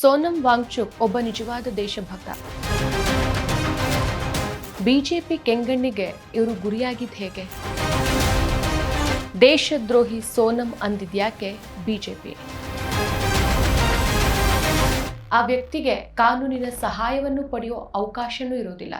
ಸೋನಂ ವಾಂಗ್ಚುಕ್ ಒಬ್ಬ ನಿಜವಾದ ದೇಶಭಕ್ತ. ಬಿಜೆಪಿ ಕೆಂಗಣ್ಣಿಗೆ ಇವರು ಗುರಿಯಾಗಿದ್ದು ಹೇಗೆ? ದೇಶದ್ರೋಹಿ ಸೋನಂ ಅಂದಿದ್ಯಾಕೆ ಬಿಜೆಪಿ? ಆ ವ್ಯಕ್ತಿಗೆ ಕಾನೂನಿನ ಸಹಾಯವನ್ನು ಪಡೆಯುವ ಅವಕಾಶನೂ ಇರೋದಿಲ್ಲ.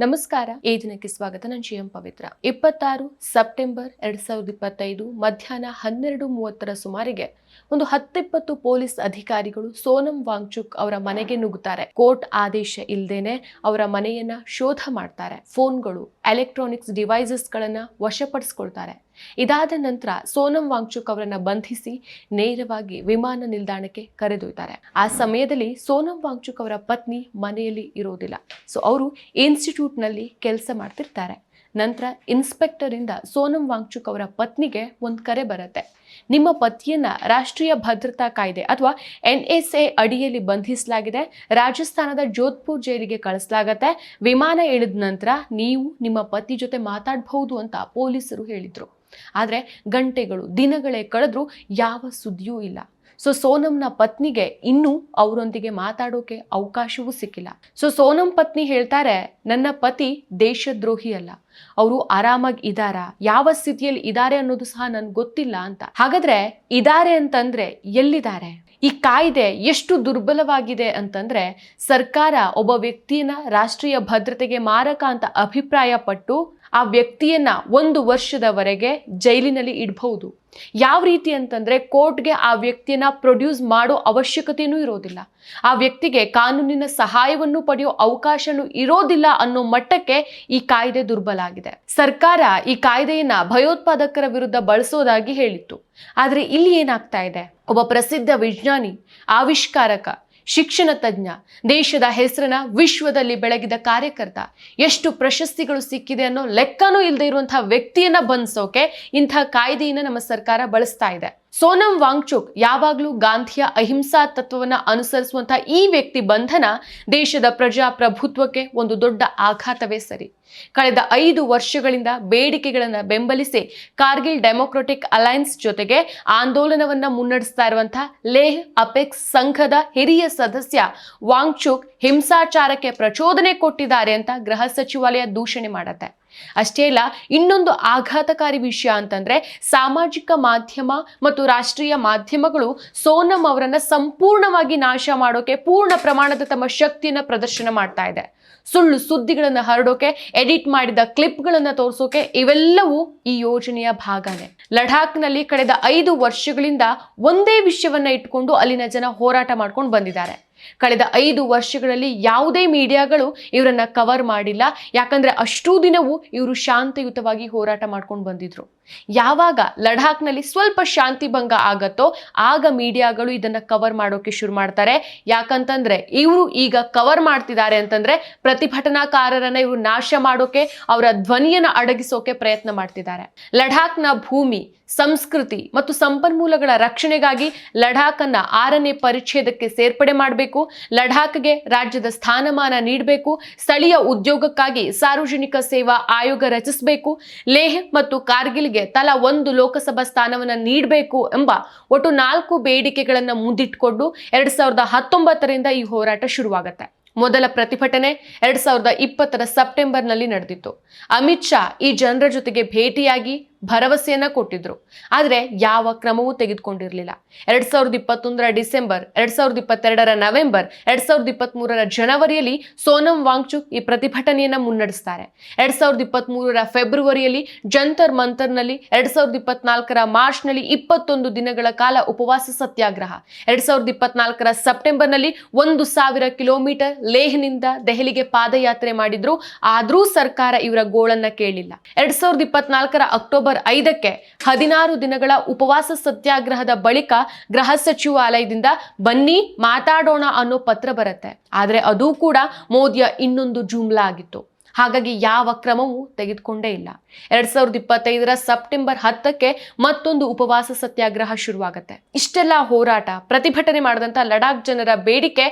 ನಮಸ್ಕಾರ. ಈ ದಿನಕ್ಕೆ ಸ್ವಾಗತ. ನಾನು ಜಿ ಎಂ ಪವಿತ್ರ. ಇಪ್ಪತ್ತಾರು ಸೆಪ್ಟೆಂಬರ್ ಎರಡ್ ಸಾವಿರದ ಇಪ್ಪತ್ತೈದು ಮಧ್ಯಾಹ್ನ ಹನ್ನೆರಡು ಮೂವತ್ತರ ಸುಮಾರಿಗೆ ಒಂದು ಹತ್ತಿಪ್ಪತ್ತು ಪೊಲೀಸ್ ಅಧಿಕಾರಿಗಳು ಸೋನಂ ವಾಂಗ್ಚುಕ್ ಅವರ ಮನೆಗೆ ನುಗ್ಗುತ್ತಾರೆ. ಕೋರ್ಟ್ ಆದೇಶ ಇಲ್ಲದೇನೆ ಅವರ ಮನೆಯನ್ನ ಶೋಧ ಮಾಡ್ತಾರೆ. ಫೋನ್ಗಳು, ಎಲೆಕ್ಟ್ರಾನಿಕ್ಸ್ ಡಿವೈಸಸ್ ಗಳನ್ನ ವಶಪಡಿಸ್ಕೊಳ್ತಾರೆ. ಇದಾದ ನಂತರ ಸೋನಂ ವಾಂಗ್ಚುಕ್ ಅವರನ್ನ ಬಂಧಿಸಿ ನೇರವಾಗಿ ವಿಮಾನ ನಿಲ್ದಾಣಕ್ಕೆ ಕರೆದೊಯ್ತಾರೆ. ಆ ಸಮಯದಲ್ಲಿ ಸೋನಂ ವಾಂಗ್ಚುಕ್ ಅವರ ಪತ್ನಿ ಮನೆಯಲ್ಲಿ ಇರೋದಿಲ್ಲ. ಸೊ ಅವರು ಇನ್ಸ್ಟಿಟ್ಯೂಟ್ನಲ್ಲಿ ಕೆಲಸ ಮಾಡ್ತಿರ್ತಾರೆ. ನಂತರ ಇನ್ಸ್ಪೆಕ್ಟರ್ ಇಂದ ಸೋನಂ ವಾಂಗ್ಚುಕ್ ಅವರ ಪತ್ನಿಗೆ ಒಂದು ಕರೆ ಬರುತ್ತೆ. ನಿಮ್ಮ ಪತಿಯನ್ನ ರಾಷ್ಟ್ರೀಯ ಭದ್ರತಾ ಕಾಯ್ದೆ ಅಥವಾ ಎನ್ ಎಸ್ ಎ ಅಡಿಯಲ್ಲಿ ಬಂಧಿಸಲಾಗಿದೆ. ರಾಜಸ್ಥಾನದ ಜೋಧ್ಪುರ್ ಜೈಲಿಗೆ ಕಳಿಸಲಾಗತ್ತೆ. ವಿಮಾನ ಇಳಿದ ನಂತರ ನೀವು ನಿಮ್ಮ ಪತಿ ಜೊತೆ ಮಾತಾಡಬಹುದು ಅಂತ ಪೊಲೀಸರು ಹೇಳಿದ್ರು. ಆದರೆ ಗಂಟೆಗಳು, ದಿನಗಳೇ ಕಳೆದ್ರೂ ಯಾವ ಸುದ್ದಿಯೂ ಇಲ್ಲ. ಸೊ ಸೋನಂನ ಪತ್ನಿಗೆ ಇನ್ನೂ ಅವರೊಂದಿಗೆ ಮಾತಾಡೋಕೆ ಅವಕಾಶವೂ ಸಿಕ್ಕಿಲ್ಲ. ಸೊ ಸೋನಂ ಪತ್ನಿ ಹೇಳ್ತಾರೆ, ನನ್ನ ಪತಿ ದೇಶದ್ರೋಹಿ ಅಲ್ಲ. ಅವರು ಆರಾಮಾಗಿ ಇದಾರಾ? ಯಾವ ಸ್ಥಿತಿಯಲ್ಲಿ ಇದ್ದಾರೆ ಅನ್ನೋದು ಸಹ ನನ್ಗೆ ಗೊತ್ತಿಲ್ಲ ಅಂತ. ಹಾಗಾದ್ರೆ ಇದಾರೆ ಅಂತಂದ್ರೆ ಎಲ್ಲಿದ್ದಾರೆ? ಈ ಕಾಯ್ದೆ ಎಷ್ಟು ದುರ್ಬಲವಾಗಿದೆ ಅಂತಂದ್ರೆ ಸರ್ಕಾರ ಒಬ್ಬ ವ್ಯಕ್ತಿಯನ್ನ ರಾಷ್ಟ್ರೀಯ ಭದ್ರತೆಗೆ ಮಾರಕ ಅಂತ ಅಭಿಪ್ರಾಯ ಪಟ್ಟು ಆ ವ್ಯಕ್ತಿಯನ್ನ ಒಂದು ವರ್ಷದವರೆಗೆ ಜೈಲಿನಲ್ಲಿ ಇಡಬಹುದು. ಯಾವ ರೀತಿ ಅಂತಂದ್ರೆ ಕೋರ್ಟ್ಗೆ ಆ ವ್ಯಕ್ತಿಯನ್ನ ಪ್ರೊಡ್ಯೂಸ್ ಮಾಡೋ ಅವಶ್ಯಕತೆಯೂ ಇರೋದಿಲ್ಲ. ಆ ವ್ಯಕ್ತಿಗೆ ಕಾನೂನಿನ ಸಹಾಯವನ್ನು ಪಡೆಯೋ ಅವಕಾಶನೂ ಇರೋದಿಲ್ಲ ಅನ್ನೋ ಮಟ್ಟಕ್ಕೆ ಈ ಕಾಯ್ದೆ ದುರ್ಬಲ ಆಗಿದೆ. ಸರ್ಕಾರ ಈ ಕಾಯ್ದೆಯನ್ನ ಭಯೋತ್ಪಾದಕರ ವಿರುದ್ಧ ಬಳಸೋದಾಗಿ ಹೇಳಿತ್ತು. ಆದರೆ ಇಲ್ಲಿ ಏನಾಗ್ತಾ ಇದೆ? ಒಬ್ಬ ಪ್ರಸಿದ್ಧ ವಿಜ್ಞಾನಿ, ಆವಿಷ್ಕಾರಕ, ಶಿಕ್ಷಣ ತಜ್ಞ, ದೇಶದ ಹೆಸರನ್ನ ವಿಶ್ವದಲ್ಲಿ ಬೆಳಗಿದ ಕಾರ್ಯಕರ್ತ ಎಷ್ಟು ಪ್ರಶಸ್ತಿಗಳು ಸಿಕ್ಕಿದೆ ಅನ್ನೋ ಲೆಕ್ಕನೂ ಇಲ್ಲದೆ ಇರುವಂತಹ ವ್ಯಕ್ತಿಯನ್ನ ಬಂಧಿಸೋಕೆ ಇಂತಹ ಕಾಯ್ದೆಯನ್ನು ನಮ್ಮ ಸರ್ಕಾರ ಬಳಸ್ತಾ ಇದೆ. ಸೋನಂ ವಾಂಗ್ಚುಕ್ ಯಾವಾಗಲೂ ಗಾಂಧಿಯ ಅಹಿಂಸಾ ತತ್ವವನ್ನು ಅನುಸರಿಸುವಂತಹ ಈ ವ್ಯಕ್ತಿ ಬಂಧನ ದೇಶದ ಪ್ರಜಾಪ್ರಭುತ್ವಕ್ಕೆ ಒಂದು ದೊಡ್ಡ ಆಘಾತವೇ ಸರಿ. ಕಳೆದ ಐದು ವರ್ಷಗಳಿಂದ ಬೇಡಿಕೆಗಳನ್ನು ಬೆಂಬಲಿಸಿ ಕಾರ್ಗಿಲ್ ಡೆಮೊಕ್ರಟಿಕ್ ಅಲೈನ್ಸ್ ಜೊತೆಗೆ ಆಂದೋಲನವನ್ನ ಮುನ್ನಡೆಸ್ತಾ ಇರುವಂತಹ ಲೇಹ್ ಅಪೆಕ್ಸ್ ಸಂಘದ ಹಿರಿಯ ಸದಸ್ಯ ವಾಂಗ್ಚುಕ್ ಹಿಂಸಾಚಾರಕ್ಕೆ ಪ್ರಚೋದನೆ ಕೊಟ್ಟಿದ್ದಾರೆ ಅಂತ ಗೃಹ ಸಚಿವಾಲಯ ದೂಷಣೆ ಮಾಡತ್ತೆ. ಅಷ್ಟೇ ಅಲ್ಲ, ಇನ್ನೊಂದು ಆಘಾತಕಾರಿ ವಿಷಯ ಅಂತಂದ್ರೆ ಸಾಮಾಜಿಕ ಮಾಧ್ಯಮ ಮತ್ತು ರಾಷ್ಟ್ರೀಯ ಮಾಧ್ಯಮಗಳು ಸೋನಂ ಅವರನ್ನ ಸಂಪೂರ್ಣವಾಗಿ ನಾಶ ಮಾಡೋಕೆ ಪೂರ್ಣ ಪ್ರಮಾಣದ ತಮ್ಮ ಶಕ್ತಿಯನ್ನ ಪ್ರದರ್ಶನ ಮಾಡ್ತಾ ಇದೆ. ಸುಳ್ಳು ಸುದ್ದಿಗಳನ್ನು ಹರಡೋಕೆ, ಎಡಿಟ್ ಮಾಡಿದ ಕ್ಲಿಪ್ಗಳನ್ನು ತೋರಿಸೋಕೆ ಇವೆಲ್ಲವೂ ಈ ಯೋಜನೆಯ ಭಾಗನೇ. ಲಡಾಖ್ನಲ್ಲಿ ಕಳೆದ ಐದು ವರ್ಷಗಳಿಂದ ಒಂದೇ ವಿಷಯವನ್ನ ಇಟ್ಕೊಂಡು ಅಲ್ಲಿನ ಜನ ಹೋರಾಟ ಮಾಡ್ಕೊಂಡು ಬಂದಿದ್ದಾರೆ. ಕಳೆದ ಐದು ವರ್ಷಗಳಲ್ಲಿ ಯಾವುದೇ ಮೀಡಿಯಾಗಳು ಇವರನ್ನ ಕವರ್ ಮಾಡಿಲ್ಲ. ಯಾಕಂದ್ರೆ ಅಷ್ಟೂ ದಿನವೂ ಇವರು ಶಾಂತಿಯುತವಾಗಿ ಹೋರಾಟ ಮಾಡ್ಕೊಂಡು ಬಂದಿದ್ರು. ಯಾವಾಗ ಲಡಾಖ್ನಲ್ಲಿ ಸ್ವಲ್ಪ ಶಾಂತಿ ಭಂಗ ಆಗತ್ತೋ ಆಗ ಮೀಡಿಯಾಗಳು ಇದನ್ನ ಕವರ್ ಮಾಡೋಕೆ ಶುರು ಮಾಡ್ತಾರೆ. ಯಾಕಂತಂದ್ರೆ ಇವರು ಈಗ ಕವರ್ ಮಾಡ್ತಿದ್ದಾರೆ ಅಂತಂದ್ರೆ ಪ್ರತಿಭಟನಾಕಾರರನ್ನ ಇವರು ನಾಶ ಮಾಡೋಕೆ, ಅವರ ಧ್ವನಿಯನ್ನ ಅಡಗಿಸೋಕೆ ಪ್ರಯತ್ನ ಮಾಡ್ತಿದ್ದಾರೆ. ಲಡಾಖ್ನ ಭೂಮಿ, ಸಂಸ್ಕೃತಿ ಮತ್ತು ಸಂಪನ್ಮೂಲಗಳ ರಕ್ಷಣೆಗಾಗಿ ಲಡಾಖನ್ನ ಆರನೇ ಪರಿಚ್ಛೇದಕ್ಕೆ ಸೇರ್ಪಡೆ ಮಾಡಬೇಕು, ಲಡಾಖ್ಗೆ ರಾಜ್ಯದ ಸ್ಥಾನಮಾನ ನೀಡಬೇಕು, ಸ್ಥಳೀಯ ಉದ್ಯೋಗಕ್ಕಾಗಿ ಸಾರ್ವಜನಿಕ ಸೇವಾ ಆಯೋಗ ರಚಿಸಬೇಕು, ಲೇಹ್ ಮತ್ತು ಕಾರ್ಗಿಲ್ಗೆ ತಲಾ ಒಂದು ಲೋಕಸಭಾ ಸ್ಥಾನವನ್ನ ನೀಡಬೇಕು ಎಂಬ ಒಟ್ಟು ನಾಲ್ಕು ಬೇಡಿಕೆಗಳನ್ನು ಮುಂದಿಟ್ಕೊಂಡು ಎರಡ್ ಸಾವಿರದ ಹತ್ತೊಂಬತ್ತರಿಂದ ಈ ಹೋರಾಟ ಶುರುವಾಗುತ್ತೆ. ಮೊದಲ ಪ್ರತಿಭಟನೆ ಎರಡ್ ಸಾವಿರದ ಇಪ್ಪತ್ತರ ಸೆಪ್ಟೆಂಬರ್ನಲ್ಲಿ ನಡೆದಿತ್ತು. ಅಮಿತ್ ಶಾ ಈ ಜನರ ಜೊತೆಗೆ ಭೇಟಿಯಾಗಿ ಭರವಸೆಯನ್ನ ಕೊಟ್ಟಿದ್ರು. ಆದರೆ ಯಾವ ಕ್ರಮವೂ ತೆಗೆದುಕೊಂಡಿರಲಿಲ್ಲ. ಎರಡ್ ಸಾವಿರದ ಇಪ್ಪತ್ತೊಂದರ ಡಿಸೆಂಬರ್, ಎರಡ್ ಸಾವಿರದ ಇಪ್ಪತ್ತೆರಡರ ನವೆಂಬರ್, ಎರಡ್ ಸಾವಿರದ ಇಪ್ಪತ್ತ್ಮೂರರ ಜನವರಿಯಲ್ಲಿ ಸೋನಂ ವಾಂಗ್ಚುಕ್ ಈ ಪ್ರತಿಭಟನೆಯನ್ನ ಮುನ್ನಡೆಸ್ತಾರೆ. ಎರಡ್ ಸಾವಿರದ ಇಪ್ಪತ್ತ್ಮೂರರ ಫೆಬ್ರವರಿಯಲ್ಲಿ ಜಂತರ್ ಮಂತರ್ನಲ್ಲಿ, ಎರಡ್ ಸಾವಿರದ ಇಪ್ಪತ್ನಾಲ್ಕರ ಮಾರ್ಚ್ನಲ್ಲಿ ಇಪ್ಪತ್ತೊಂದು ದಿನಗಳ ಕಾಲ ಉಪವಾಸ ಸತ್ಯಾಗ್ರಹ. ಎರಡ್ ಸಾವಿರದ ಇಪ್ಪತ್ನಾಲ್ಕರ ಸೆಪ್ಟೆಂಬರ್ನಲ್ಲಿ ಒಂದು ಸಾವಿರ ಕಿಲೋಮೀಟರ್ ಲೇಹ್ನಿಂದ ದೆಹಲಿಗೆ ಪಾದಯಾತ್ರೆ ಮಾಡಿದ್ರು. ಆದ್ರೂ ಸರ್ಕಾರ ಇವರ ಗೋಳನ್ನ ಕೇಳಿಲ್ಲ. ಎರಡ್ ಸಾವಿರದ ಇಪ್ಪತ್ನಾಲ್ಕರ ಅಕ್ಟೋಬರ್ ಐದಕ್ಕೆ ಹದಿನಾರು ದಿನಗಳ ಉಪವಾಸ ಸತ್ಯಾಗ್ರಹದ ಬಳಿಕ ಗೃಹ ಸಚಿವಾಲಯದಿಂದ ಬನ್ನಿ ಮಾತಾಡೋಣ ಅನ್ನೋ ಪತ್ರ ಬರುತ್ತೆ. ಆದರೆ ಅದು ಕೂಡ ಮೋದಿಯ ಇನ್ನೊಂದು ಜುಮ್ಲಾ ಆಗಿತ್ತು. ಹಾಗಾಗಿ ಯಾವ ಕ್ರಮವೂ ತೆಗೆದುಕೊಂಡೇ ಇಲ್ಲ. ಎರಡ್ ಸಾವಿರದ ಇಪ್ಪತ್ತೈದರ ಸೆಪ್ಟೆಂಬರ್ ಹತ್ತಕ್ಕೆ ಮತ್ತೊಂದು ಉಪವಾಸ ಸತ್ಯಾಗ್ರಹ ಶುರುವಾಗುತ್ತೆ. ಇಷ್ಟೆಲ್ಲ ಹೋರಾಟ, ಪ್ರತಿಭಟನೆ ಮಾಡಿದಂಥ ಲಡಾಖ್ ಜನರ ಬೇಡಿಕೆ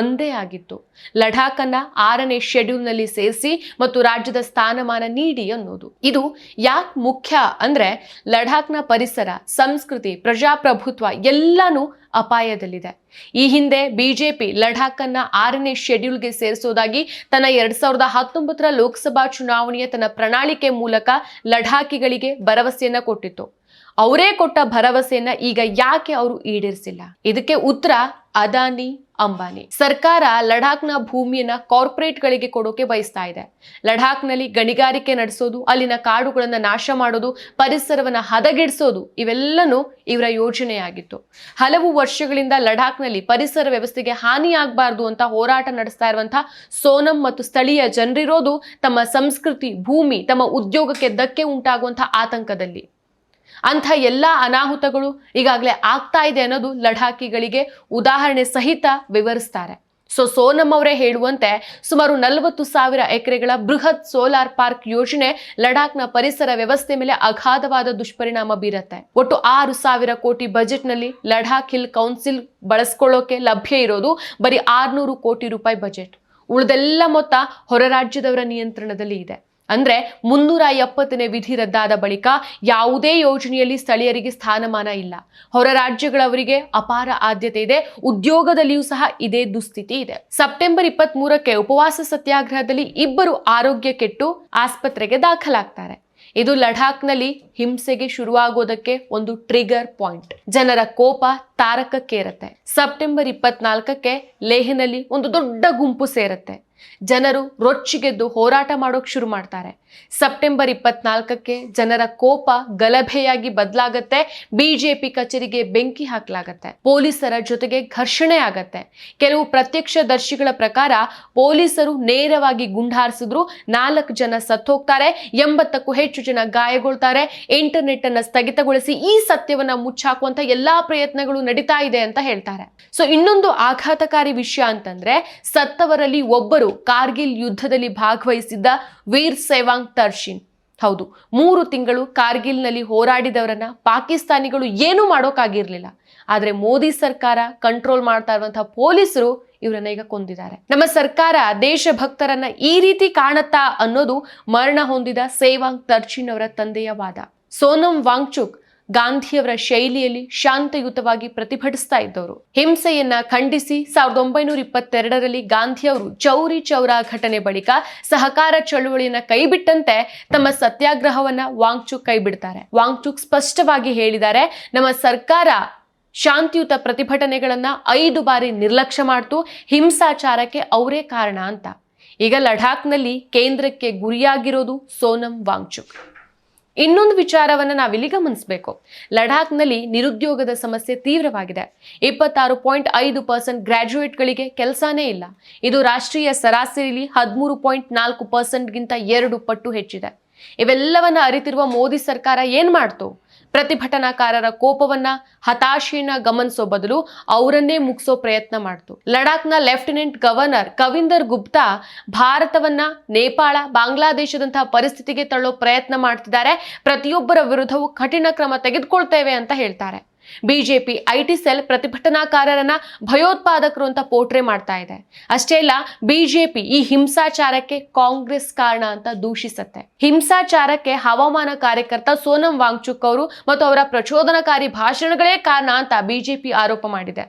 ಒಂದೇ ಆಗಿತ್ತು. ಲಡಾಖ್ ಅನ್ನ ಆರನೇ ಶೆಡ್ಯೂಲ್ನಲ್ಲಿ ಸೇರಿಸಿ ಮತ್ತು ರಾಜ್ಯದ ಸ್ಥಾನಮಾನ ನೀಡಿ ಅನ್ನೋದು. ಇದು ಯಾಕೆ ಮುಖ್ಯ ಅಂದ್ರೆ ಲಡಾಖ್ನ ಪರಿಸರ, ಸಂಸ್ಕೃತಿ, ಪ್ರಜಾಪ್ರಭುತ್ವ ಎಲ್ಲಾನು ಅಪಾಯದಲ್ಲಿದೆ. ಈ ಹಿಂದೆ ಬಿಜೆಪಿ ಲಡಾಖ್ ಅನ್ನ ಆರನೇ ಶೆಡ್ಯೂಲ್ಗೆ ಸೇರಿಸೋದಾಗಿ ತನ್ನ ಎರಡ್ ಸಾವಿರದ ಹತ್ತೊಂಬತ್ತರ ಲೋಕಸಭಾ ಚುನಾವಣೆಯ ತನ್ನ ಪ್ರಣಾಳಿಕೆ ಮೂಲಕ ಲಡಾಖಿಗಳಿಗೆ ಭರವಸೆಯನ್ನ ಕೊಟ್ಟಿತ್ತು. ಅವರೇ ಕೊಟ್ಟ ಭರವಸೆಯನ್ನ ಈಗ ಯಾಕೆ ಅವರು ಈಡೇರಿಸಿಲ್ಲ? ಇದಕ್ಕೆ ಉತ್ತರ ಅದಾನಿ, ಅಂಬಾನಿ. ಸರ್ಕಾರ ಲಡಾಖ್ನ ಭೂಮಿಯನ್ನ ಕಾರ್ಪೊರೇಟ್ಗಳಿಗೆ ಕೊಡೋಕೆ ಬಯಸ್ತಾ ಇದೆ. ಲಡಾಖ್ನಲ್ಲಿ ಗಣಿಗಾರಿಕೆ ನಡೆಸೋದು, ಅಲ್ಲಿನ ಕಾಡುಗಳನ್ನ ನಾಶ ಮಾಡೋದು, ಪರಿಸರವನ್ನ ಹದಗೆಡಿಸೋದು, ಇವೆಲ್ಲನೂ ಇವರ ಯೋಜನೆಯಾಗಿತ್ತು. ಹಲವು ವರ್ಷಗಳಿಂದ ಲಡಾಖ್ನಲ್ಲಿ ಪರಿಸರ ವ್ಯವಸ್ಥೆಗೆ ಹಾನಿಯಾಗಬಾರ್ದು ಅಂತ ಹೋರಾಟ ನಡೆಸ್ತಾ ಇರುವಂತಹ ಸೋನಂ ಮತ್ತು ಸ್ಥಳೀಯ ಜನರಿರೋದು ತಮ್ಮ ಸಂಸ್ಕೃತಿ, ಭೂಮಿ, ತಮ್ಮ ಉದ್ಯೋಗಕ್ಕೆ ಧಕ್ಕೆ ಉಂಟಾಗುವಂತಹ ಆತಂಕದಲ್ಲಿ. ಅಂಥ ಎಲ್ಲ ಅನಾಹುತಗಳು ಈಗಾಗಲೇ ಆಗ್ತಾ ಇದೆ ಅನ್ನೋದು ಲಡಾಖಿಗಳಿಗೆ ಉದಾಹರಣೆ ಸಹಿತ ವಿವರಿಸ್ತಾರೆ. ಸೊ ಸೋನಮ್ ಅವರೇ ಹೇಳುವಂತೆ ಸುಮಾರು ನಲವತ್ತು ಸಾವಿರ ಎಕರೆಗಳ ಬೃಹತ್ ಸೋಲಾರ್ ಪಾರ್ಕ್ ಯೋಜನೆ ಲಡಾಖ್ನ ಪರಿಸರ ವ್ಯವಸ್ಥೆ ಮೇಲೆ ಅಗಾಧವಾದ ದುಷ್ಪರಿಣಾಮ ಬೀರತ್ತೆ. ಒಟ್ಟು ಆರು ಸಾವಿರ ಕೋಟಿ ಬಜೆಟ್ನಲ್ಲಿ ಲಡಾಖ್ ಹಿಲ್ ಕೌನ್ಸಿಲ್ ಬಳಸ್ಕೊಳ್ಳೋಕೆ ಲಭ್ಯ ಇರೋದು ಬರೀ ಆರ್ನೂರು ಕೋಟಿ ರೂಪಾಯಿ ಬಜೆಟ್. ಉಳಿದೆಲ್ಲ ಮೊತ್ತ ಹೊರ ರಾಜ್ಯದವರ ನಿಯಂತ್ರಣದಲ್ಲಿ ಇದೆ. ಅಂದ್ರೆ ಮುನ್ನೂರ ಎಪ್ಪತ್ತನೇ ವಿಧಿ ರದ್ದಾದ ಬಳಿಕ ಯಾವುದೇ ಯೋಜನೆಯಲ್ಲಿ ಸ್ಥಳೀಯರಿಗೆ ಸ್ಥಾನಮಾನ ಇಲ್ಲ. ಹೊರ ರಾಜ್ಯಗಳವರಿಗೆ ಅಪಾರ ಆದ್ಯತೆ ಇದೆ, ಉದ್ಯೋಗದಲ್ಲಿಯೂ ಸಹ ಇದೇ ದುಸ್ಥಿತಿ ಇದೆ. ಸೆಪ್ಟೆಂಬರ್ ಇಪ್ಪತ್ತ್ ಮೂರಕ್ಕೆ ಉಪವಾಸ ಸತ್ಯಾಗ್ರಹದಲ್ಲಿ ಇಬ್ಬರು ಆರೋಗ್ಯ ಕೆಟ್ಟು ಆಸ್ಪತ್ರೆಗೆ ದಾಖಲಾಗ್ತಾರೆ. ಇದು ಲಡಾಖ್ನಲ್ಲಿ ಹಿಂಸೆಗೆ ಶುರುವಾಗೋದಕ್ಕೆ ಒಂದು ಟ್ರಿಗರ್ ಪಾಯಿಂಟ್. ಜನರ ಕೋಪ ತಾರಕಕ್ಕೇರತ್ತೆ. ಸೆಪ್ಟೆಂಬರ್ ಇಪ್ಪತ್ನಾಲ್ಕಕ್ಕೆ ಲೇಹ್ನಲ್ಲಿ ಒಂದು ದೊಡ್ಡ ಗುಂಪು ಸೇರತ್ತೆ. ಜನರು ರೊಚ್ಚಿಗೆದ್ದು ಹೋರಾಟ ಮಾಡೋಕೆ ಶುರು ಮಾಡ್ತಾರೆ. ಸೆಪ್ಟೆಂಬರ್ ಇಪ್ಪತ್ನಾಲ್ಕಕ್ಕೆ ಜನರ ಕೋಪ ಗಲಭೆಯಾಗಿ ಬದಲಾಗತ್ತೆ. ಬಿಜೆಪಿ ಕಚೇರಿಗೆ ಬೆಂಕಿ ಹಾಕಲಾಗತ್ತೆ. ಪೊಲೀಸರ ಜೊತೆಗೆ ಘರ್ಷಣೆ ಆಗತ್ತೆ. ಕೆಲವು ಪ್ರತ್ಯಕ್ಷದರ್ಶಿಗಳ ಪ್ರಕಾರ ಪೊಲೀಸರು ನೇರವಾಗಿ ಗುಂಡಾರಿಸಿದ್ರು. ನಾಲ್ಕು ಜನ ಸತ್ತೋಗ್ತಾರೆ. ಎಂಬತ್ತಕ್ಕೂ ಹೆಚ್ಚು ಜನ ಗಾಯಗೊಳ್ತಾರೆ. ಇಂಟರ್ನೆಟ್ ಅನ್ನ ಸ್ಥಗಿತಗೊಳಿಸಿ ಈ ಸತ್ಯವನ್ನ ಮುಚ್ಚಾಕುವಂತ ಎಲ್ಲಾ ಪ್ರಯತ್ನಗಳು ನಡೀತಾ ಇದೆ ಅಂತ ಹೇಳ್ತಾರೆ. ಸೊ ಇನ್ನೊಂದು ಆಘಾತಕಾರಿ ವಿಷಯ ಅಂತಂದ್ರೆ ಸತ್ತವರಲ್ಲಿ ಒಬ್ಬರು ಕಾರ್ಗಿಲ್ ಯುದ್ಧದಲ್ಲಿ ಭಾಗವಹಿಸಿದ್ದ ವೀರ್ ಸೇವಾಂಗ್ ತರ್ಶಿನ್ ಹೌದು, ಮೂರು ತಿಂಗಳು ಕಾರ್ಗಿಲ್ನಲ್ಲಿ ಹೋರಾಡಿದವರನ್ನ ಪಾಕಿಸ್ತಾನಿಗಳು ಏನೂ ಮಾಡೋಕ್ಕಾಗಿರ್ಲಿಲ್ಲ ಆದ್ರೆ ಮೋದಿ ಸರ್ಕಾರ ಕಂಟ್ರೋಲ್ ಮಾಡ್ತಾ ಇರುವಂತಹ ಪೊಲೀಸರು ಇವರನ್ನ ಈಗ ಕೊಂದಿದ್ದಾರೆ. ನಮ್ಮ ಸರ್ಕಾರ ದೇಶಭಕ್ತರನ್ನ ಈ ರೀತಿ ಕಾಣುತ್ತಾ ಅನ್ನೋದು ಮರಣ ಹೊಂದಿದ ಸೇವಾಂಗ್ ತರ್ಚಿನ್ ಅವರ ತಂದೆಯ ವಾದ. ಸೋನಂ ವಾಂಗ್ಚುಕ್ ಗಾಂಧಿಯವರ ಶೈಲಿಯಲ್ಲಿ ಶಾಂತಯುತವಾಗಿ ಪ್ರತಿಭಟಿಸ್ತಾ ಇದ್ದವರು. ಹಿಂಸೆಯನ್ನ ಖಂಡಿಸಿ ಸಾವಿರದ ಒಂಬೈನೂರ ಇಪ್ಪತ್ತೆರಡರಲ್ಲಿ ಗಾಂಧಿಯವರು ಚೌರಿ ಚೌರ ಘಟನೆ ಬಳಿಕ ಸಹಕಾರ ಚಳುವಳಿಯನ್ನ ಕೈಬಿಟ್ಟಂತೆ ತಮ್ಮ ಸತ್ಯಾಗ್ರಹವನ್ನ ವಾಂಗ್ಚುಕ್ ಕೈಬಿಡ್ತಾರೆ. ವಾಂಗ್ಚುಕ್ ಸ್ಪಷ್ಟವಾಗಿ ಹೇಳಿದ್ದಾರೆ, ನಮ್ಮ ಸರ್ಕಾರ ಶಾಂತಿಯುತ ಪ್ರತಿಭಟನೆಗಳನ್ನ ಐದು ಬಾರಿ ನಿರ್ಲಕ್ಷ್ಯ ಮಾಡ್ತು, ಹಿಂಸಾಚಾರಕ್ಕೆ ಅವರೇ ಕಾರಣ ಅಂತ. ಈಗ ಲಡಾಖ್ನಲ್ಲಿ ಕೇಂದ್ರಕ್ಕೆ ಗುರಿಯಾಗಿರೋದು ಸೋನಂ ವಾಂಗ್ಚುಕ್. ಇನ್ನೊಂದು ವಿಚಾರವನ್ನು ನಾವಿಲ್ಲಿ ಗಮನಿಸಬೇಕು. ಲಡಾಖ್ನಲ್ಲಿ ನಿರುದ್ಯೋಗದ ಸಮಸ್ಯೆ ತೀವ್ರವಾಗಿದೆ. ಇಪ್ಪತ್ತಾರು ಪಾಯಿಂಟ್ ಐದು ಪರ್ಸೆಂಟ್ ಗ್ರಾಜ್ಯುಯೇಟ್ಗಳಿಗೆ ಕೆಲಸನೇ ಇಲ್ಲ. ಇದು ರಾಷ್ಟ್ರೀಯ ಸರಾಸರಿಲಿ ಹದಿಮೂರು ಪಾಯಿಂಟ್ ನಾಲ್ಕು ಪರ್ಸೆಂಟ್ಗಿಂತ ಎರಡು ಪಟ್ಟು ಹೆಚ್ಚಿದೆ. ಇವೆಲ್ಲವನ್ನ ಅರಿತಿರುವ ಮೋದಿ ಸರ್ಕಾರ ಏನು ಮಾಡ್ತು? ಪ್ರತಿಭಟನಾಕಾರರ ಕೋಪವನ್ನ, ಹತಾಶೆಯನ್ನ ಗಮನಿಸೋ ಬದಲು ಅವರನ್ನೇ ಮುಗಿಸೋ ಪ್ರಯತ್ನ ಮಾಡ್ತು. ಲಡಾಖ್ನ ಲೆಫ್ಟಿನೆಂಟ್ ಗವರ್ನರ್ ಕವಿಂದರ್ ಗುಪ್ತಾ ಭಾರತವನ್ನ ನೇಪಾಳ, ಬಾಂಗ್ಲಾದೇಶದಂತಹ ಪರಿಸ್ಥಿತಿಗೆ ತಳ್ಳೋ ಪ್ರಯತ್ನ ಮಾಡ್ತಿದ್ದಾರೆ. ಪ್ರತಿಯೊಬ್ಬರ ವಿರುದ್ಧವೂ ಕಠಿಣ ಕ್ರಮ ತೆಗೆದುಕೊಳ್ತೇವೆ ಅಂತ ಹೇಳ್ತಾರೆ. ಬಿಜೆಪಿ ಐಟಿ ಸೆಲ್ ಪ್ರತಿಭಟನಾಕಾರರನ್ನ ಭಯೋತ್ಪಾದಕರು ಅಂತ ಪೋಟ್ರೆ ಮಾಡ್ತಾ ಇದೆ. ಅಷ್ಟೇ ಅಲ್ಲ ಬಿಜೆಪಿ ಈ ಹಿಂಸಾಚಾರಕ್ಕೆ ಕಾಂಗ್ರೆಸ್ ಕಾರಣ ಅಂತ ದೂಷಿಸುತ್ತೆ. ಹಿಂಸಾಚಾರಕ್ಕೆ ಹವಾಮಾನ ಕಾರ್ಯಕರ್ತ ಸೋನಂ ವಾಂಗ್ಚುಕ್ ಅವರು ಮತ್ತು ಅವರ ಪ್ರಚೋದನಕಾರಿ ಭಾಷಣಗಳೇ ಕಾರಣ ಅಂತ ಬಿಜೆಪಿ ಆರೋಪ ಮಾಡಿದೆ.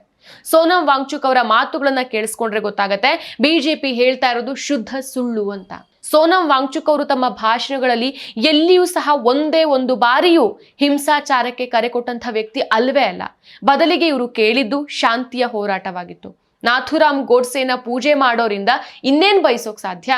ಸೋನಂ ವಾಂಗ್ಚುಕ್ ಅವರ ಮಾತುಗಳನ್ನ ಕೇಳಿಸ್ಕೊಂಡ್ರೆ ಗೊತ್ತಾಗತ್ತೆ, ಬಿಜೆಪಿ ಹೇಳ್ತಾ ಇರೋದು ಶುದ್ಧ ಸುಳ್ಳು ಅಂತ. ಸೋನಂ ವಾಂಗ್ಚುಕ್ ಅವರು ತಮ್ಮ ಭಾಷಣಗಳಲ್ಲಿ ಎಲ್ಲಿಯೂ ಸಹ ಒಂದೇ ಒಂದು ಬಾರಿಯೂ ಹಿಂಸಾಚಾರಕ್ಕೆ ಕರೆ ಕೊಟ್ಟಂತಹ ವ್ಯಕ್ತಿ ಅಲ್ವೇ ಅಲ್ಲ. ಬದಲಿಗೆ ಇವರು ಕೇಳಿದ್ದು ಶಾಂತಿಯ ಹೋರಾಟವಾಗಿತ್ತು. ನಾಥುರಾಮ್ ಗೋಡ್ಸೆನ ಪೂಜೆ ಮಾಡೋರಿಂದ ಇನ್ನೇನ್ ಬಯಸೋಕ್ ಸಾಧ್ಯ?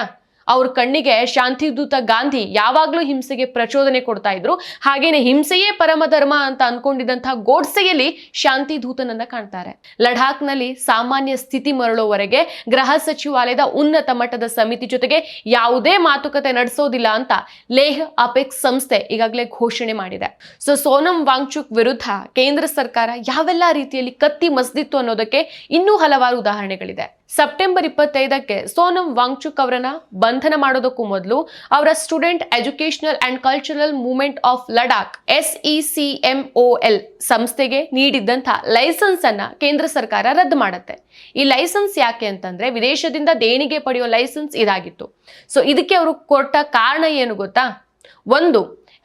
ಅವ್ರ ಕಣ್ಣಿಗೆ ಶಾಂತಿದೂತ ಗಾಂಧಿ ಯಾವಾಗ್ಲೂ ಹಿಂಸೆಗೆ ಪ್ರಚೋದನೆ ಕೊಡ್ತಾ ಇದ್ರು. ಹಾಗೇನೆ ಹಿಂಸೆಯೇ ಪರಮ ಧರ್ಮ ಅಂತ ಅನ್ಕೊಂಡಿದ್ದಂತಹ ಗೋಡ್ಸೆಯಲ್ಲಿ ಶಾಂತಿ ದೂತನನ್ನ ಕಾಣ್ತಾರೆ. ಲಡಾಖ್ನಲ್ಲಿ ಸಾಮಾನ್ಯ ಸ್ಥಿತಿ ಮರಳೋವರೆಗೆ ಗೃಹ ಸಚಿವಾಲಯದ ಉನ್ನತ ಮಟ್ಟದ ಸಮಿತಿ ಜೊತೆಗೆ ಯಾವುದೇ ಮಾತುಕತೆ ನಡೆಸೋದಿಲ್ಲ ಅಂತ ಲೇಹ್ ಅಪೆಕ್ಸ್ ಸಂಸ್ಥೆ ಈಗಾಗಲೇ ಘೋಷಣೆ ಮಾಡಿದೆ. ಸೊ ಸೋನಂ ವಾಂಗ್ಚುಕ್ ವಿರುದ್ಧ ಕೇಂದ್ರ ಸರ್ಕಾರ ಯಾವೆಲ್ಲ ರೀತಿಯಲ್ಲಿ ಕತ್ತಿ ಮಸ್ದಿತ್ತು ಅನ್ನೋದಕ್ಕೆ ಇನ್ನೂ ಹಲವಾರು ಉದಾಹರಣೆಗಳಿದೆ. ಸೆಪ್ಟೆಂಬರ್ ಇಪ್ಪತ್ತೈದಕ್ಕೆ ಸೋನಂ ವಾಂಗ್ಚುಕ್ ಅವರನ್ನ ಬಂಧನ ಮಾಡೋದಕ್ಕೂ ಮೊದಲು ಅವರ student educational and cultural movement of Ladakh S E C M O L ಸಂಸ್ಥೆಗೆ ನೀಡಿದ್ದಂಥ ಲೈಸೆನ್ಸ್ ಅನ್ನ ಕೇಂದ್ರ ಸರ್ಕಾರ ರದ್ದು ಮಾಡುತ್ತೆ. ಈ ಲೈಸೆನ್ಸ್ ಯಾಕೆ ಅಂತಂದ್ರೆ ವಿದೇಶದಿಂದ ದೇಣಿಗೆ ಪಡೆಯೋ ಲೈಸೆನ್ಸ್ ಇದಾಗಿತ್ತು. ಸೊ ಇದಕ್ಕೆ ಅವರು ಕೊಟ್ಟ ಕಾರಣ ಏನು ಗೊತ್ತಾ? ಒಂದು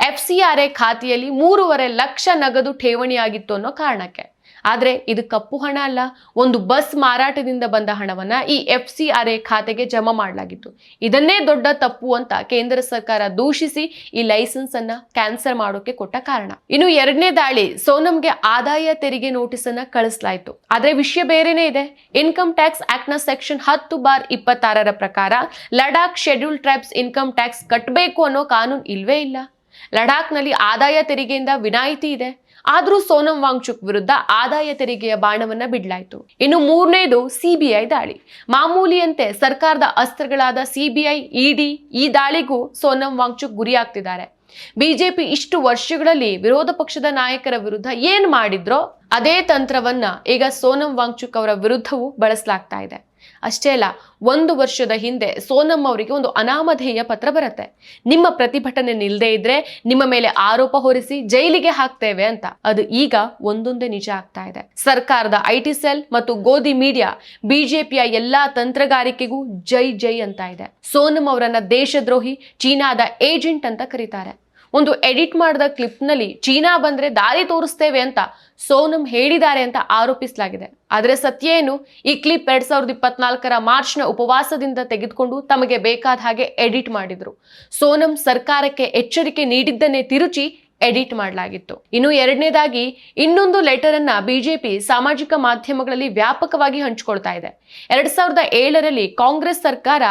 ಎಫ್ ಸಿ ಆರ್ ಎ ಖಾತೆಯಲ್ಲಿ ಮೂರುವರೆ ಲಕ್ಷ ನಗದು ಠೇವಣಿಯಾಗಿತ್ತು ಅನ್ನೋ ಕಾರಣಕ್ಕೆ. ಆದ್ರೆ ಇದು ಕಪ್ಪು ಹಣ ಅಲ್ಲ, ಒಂದು ಬಸ್ ಮಾರಾಟದಿಂದ ಬಂದ ಹಣವನ್ನು ಈ ಎಫ್ ಸಿ ಆರ್ ಎ ಖಾತೆಗೆ ಜಮಾ ಮಾಡಲಾಗಿತ್ತು. ಇದನ್ನೇ ದೊಡ್ಡ ತಪ್ಪು ಅಂತ ಕೇಂದ್ರ ಸರ್ಕಾರ ದೂಷಿಸಿ ಈ ಲೈಸೆನ್ಸ್ ಅನ್ನ ಕ್ಯಾನ್ಸಲ್ ಮಾಡೋಕೆ ಕೊಟ್ಟ ಕಾರಣ. ಇನ್ನು ಎರಡನೇ ದಾಳಿ, ಸೋನಂಗೆ ಆದಾಯ ತೆರಿಗೆ ನೋಟಿಸ್ ಅನ್ನ ಕಳಿಸಲಾಯಿತು. ಆದರೆ ವಿಷಯ ಬೇರೆನೇ ಇದೆ. ಇನ್ಕಮ್ ಟ್ಯಾಕ್ಸ್ ಆಕ್ಟ್ನ ಸೆಕ್ಷನ್ ಹತ್ತು ಬಾರ್ ಇಪ್ಪತ್ತಾರರ ಪ್ರಕಾರ Ladakh schedule tribes income tax ಕಟ್ಟಬೇಕು ಅನ್ನೋ ಕಾನೂನು ಇಲ್ವೇ ಇಲ್ಲ. ಲಡಾಖ್ನಲ್ಲಿ ಆದಾಯ ತೆರಿಗೆಯಿಂದ ವಿನಾಯಿತಿ ಇದೆ. ಆದ್ರೂ ಸೋನಂ ವಾಂಗ್ಚುಕ್ ವಿರುದ್ಧ ಆದಾಯ ತೆರಿಗೆಯ ಬಾಣವನ್ನ ಬಿಡಲಾಯಿತು. ಇನ್ನು ಮೂರನೇದು ಸಿಬಿಐ ದಾಳಿ. ಮಾಮೂಲಿಯಂತೆ ಸರ್ಕಾರದ ಅಸ್ತ್ರಗಳಾದ ಸಿಬಿಐ, ಇಡಿ ಈ ದಾಳಿಗೂ ಸೋನಂ ವಾಂಗ್ಚುಕ್ ಗುರಿಯಾಗ್ತಿದ್ದಾರೆ. ಬಿಜೆಪಿ ಇಷ್ಟು ವರ್ಷಗಳಲ್ಲಿ ವಿರೋಧ ಪಕ್ಷದ ನಾಯಕರ ವಿರುದ್ಧ ಏನ್ ಮಾಡಿದ್ರೋ ಅದೇ ತಂತ್ರವನ್ನ ಈಗ ಸೋನಂ ವಾಂಗ್ಚುಕ್ ಅವರ ವಿರುದ್ಧವೂ ಬಳಸಲಾಗ್ತಾ ಇದೆ. ಅಷ್ಟೇ ಅಲ್ಲ, ಒಂದು ವರ್ಷದ ಹಿಂದೆ ಸೋನಮ್ ಅವರಿಗೆ ಒಂದು ಅನಾಮಧೇಯ ಪತ್ರ ಬರುತ್ತೆ. ನಿಮ್ಮ ಪ್ರತಿಭಟನೆ ನಿಲ್ಲದೆ ಇದ್ರೆ ನಿಮ್ಮ ಮೇಲೆ ಆರೋಪ ಹೊರಿಸಿ ಜೈಲಿಗೆ ಹಾಕ್ತೇವೆ ಅಂತ. ಅದು ಈಗ ಒಂದೊಂದೇ ನಿಜ ಆಗ್ತಾ ಇದೆ. ಸರ್ಕಾರದ ಐ ಟಿ ಸೆಲ್ ಮತ್ತು ಗೋಧಿ ಮೀಡಿಯಾ ಬಿಜೆಪಿಯ ಎಲ್ಲಾ ತಂತ್ರಗಾರಿಕೆಗೂ ಜೈ ಜೈ ಅಂತ ಇದೆ. ಸೋನಮ್ ಅವರನ್ನ ದೇಶದ್ರೋಹಿ ಚೀನಾದ ಏಜೆಂಟ್ ಅಂತ ಕರೀತಾರೆ. ಒಂದು ಎಡಿಟ್ ಮಾಡಿದ ಕ್ಲಿಪ್ನಲ್ಲಿ, ಚೀನಾ ಬಂದ್ರೆ ದಾರಿ ತೋರಿಸ್ತೇವೆ ಅಂತ ಸೋನಂ ಹೇಳಿದ್ದಾರೆ ಅಂತ ಆರೋಪಿಸಲಾಗಿದೆ. ಆದರೆ ಸತ್ಯ ಏನು? ಈ ಕ್ಲಿಪ್ ಎರಡ್ ಸಾವಿರದ ಇಪ್ಪತ್ನಾಲ್ಕರ ಮಾರ್ಚ್ನ ಉಪವಾಸದಿಂದ ತೆಗೆದುಕೊಂಡು ತಮಗೆ ಬೇಕಾದ ಹಾಗೆ ಎಡಿಟ್ ಮಾಡಿದ್ರು. ಸೋನಂ ಸರ್ಕಾರಕ್ಕೆ ಎಚ್ಚರಿಕೆ ನೀಡಿದ್ದನ್ನೇ ತಿರುಚಿ ಎಡಿಟ್ ಮಾಡಲಾಗಿತ್ತು. ಇನ್ನು ಎರಡನೇದಾಗಿ ಇನ್ನೊಂದು ಲೆಟರ್ ಅನ್ನ ಬಿಜೆಪಿ ಸಾಮಾಜಿಕ ಮಾಧ್ಯಮಗಳಲ್ಲಿ ವ್ಯಾಪಕವಾಗಿ ಹಂಚಿಕೊಳ್ತಾ ಇದೆ. ಎರಡ್ ಸಾವಿರದ ಏಳರಲ್ಲಿ ಕಾಂಗ್ರೆಸ್ ಸರ್ಕಾರ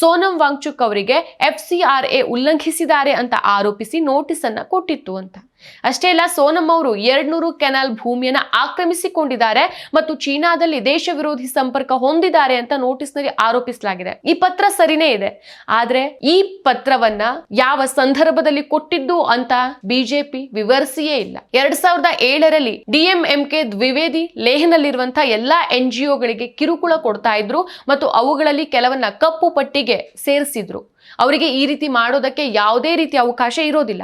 ಸೋನಂ ವಾಂಗ್ಚುಕ್ ಅವರಿಗೆ ಎಫ್ ಸಿ ಆರ್ ಎ ಉಲ್ಲಂಘಿಸಿದ್ದಾರೆ ಅಂತ ಆರೋಪಿಸಿ ನೋಟಿಸ್ ಅನ್ನ ಕೊಟ್ಟಿತ್ತು ಅಂತ. ಅಷ್ಟೇ ಅಲ್ಲ ಸೋನಂ ಅವರು ಎರಡ್ನೂರು ಕೆನಾಲ್ ಭೂಮಿಯನ್ನ ಆಕ್ರಮಿಸಿಕೊಂಡಿದ್ದಾರೆ ಮತ್ತು ಚೀನಾದಲ್ಲಿ ದೇಶ ವಿರೋಧಿ ಸಂಪರ್ಕ ಹೊಂದಿದ್ದಾರೆ ಅಂತ ನೋಟಿಸ್ನಲ್ಲಿ ಆರೋಪಿಸಲಾಗಿದೆ. ಈ ಪತ್ರ ಸರಿನೇ ಇದೆ. ಆದ್ರೆ ಈ ಪತ್ರವನ್ನ ಯಾವ ಸಂದರ್ಭದಲ್ಲಿ ಕೊಟ್ಟಿದ್ದು ಅಂತ ಬಿಜೆಪಿ ವಿವರಿಸಿಯೇ ಇಲ್ಲ. ಎರಡ್ ಸಾವಿರದ ಏಳರಲ್ಲಿ ಡಿಎಂಎಂಕೆ ದ್ವಿವೇದಿ ಲೇಹ್ನಲ್ಲಿರುವಂತಹ ಎಲ್ಲಾ ಎನ್ ಗಳಿಗೆ ಕಿರುಕುಳ ಕೊಡ್ತಾ ಇದ್ರು ಮತ್ತು ಅವುಗಳಲ್ಲಿ ಕೆಲವನ್ನ ಕಪ್ಪು ಪಟ್ಟಿಗೆ ಸೇರಿಸಿದ್ರು. ಅವರಿಗೆ ಈ ರೀತಿ ಮಾಡೋದಕ್ಕೆ ಯಾವುದೇ ರೀತಿ ಅವಕಾಶ ಇರೋದಿಲ್ಲ.